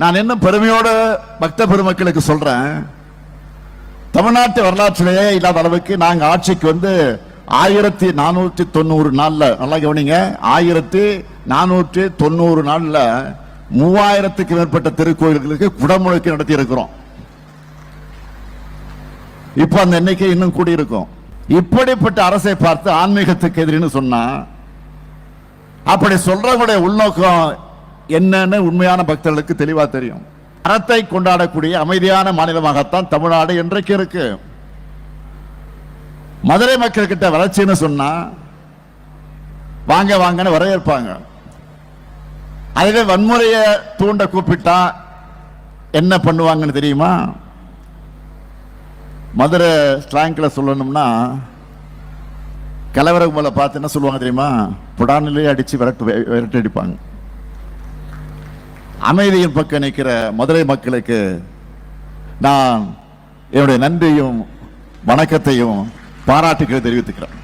நான் இன்னும் பெருமையோடு பக்த பெருமக்களுக்கு சொல்றேன்? தமிழ்நாட்டு வரலாற்றிலேயே இல்லாத அளவுக்கு நாங்கள் ஆட்சிக்கு வந்து ஆயிரத்தி நானூற்றி தொண்ணூறு நாளில் நல்லா கவனிங்க ஆயிரத்தி நானூற்றி தொண்ணூறு நாளில் மூவாயிரத்துக்கு மேற்பட்ட திருக்கோயில்களுக்கு குடமுழுக்கு நடத்தி இருக்கிறோம் இப்போ அந்த எண்ணிக்கை இன்னும் கூடியிருக்கும். இப்படிப்பட்ட அரசை பார்த்து ஆன்மீகத்துக்கு எதிரின்னு சொன்னா அப்படி சொல்றவங்களுடைய உள்நோக்கம் என்னன்னு உண்மையான பக்தர்களுக்கு தெளிவா தெரியும். அறத்தை கொண்டாடக்கூடிய அமைதியான மாநிலமாகத்தான் தமிழ்நாடு இன்றைக்கு இருக்கு. மதுரை மக்கள் கிட்ட வளர்ச்சின்னு சொன்னா வாங்க வாங்கன்னு வரவேற்பாங்க. அதுவே வன்முறையை தூண்ட கூப்பிட்டா என்ன பண்ணுவாங்கன்னு தெரியுமா? மதுரை ஸ்லாங்க்ல சொல்லணும்னா கலவரம் போல பார்த்து என்ன சொல்லுவாங்க தெரியுமா? புடானிலே அடிச்சு விரட்டு விரட்டு அடிப்பாங்க. அமைதியின் பக்கம் நிற்கிற மதுரை மக்களுக்கு நான் என்னுடைய நன்றியும் வணக்கத்தையும் பாராட்டுகளை தெரிவித்துக்கிறேன்.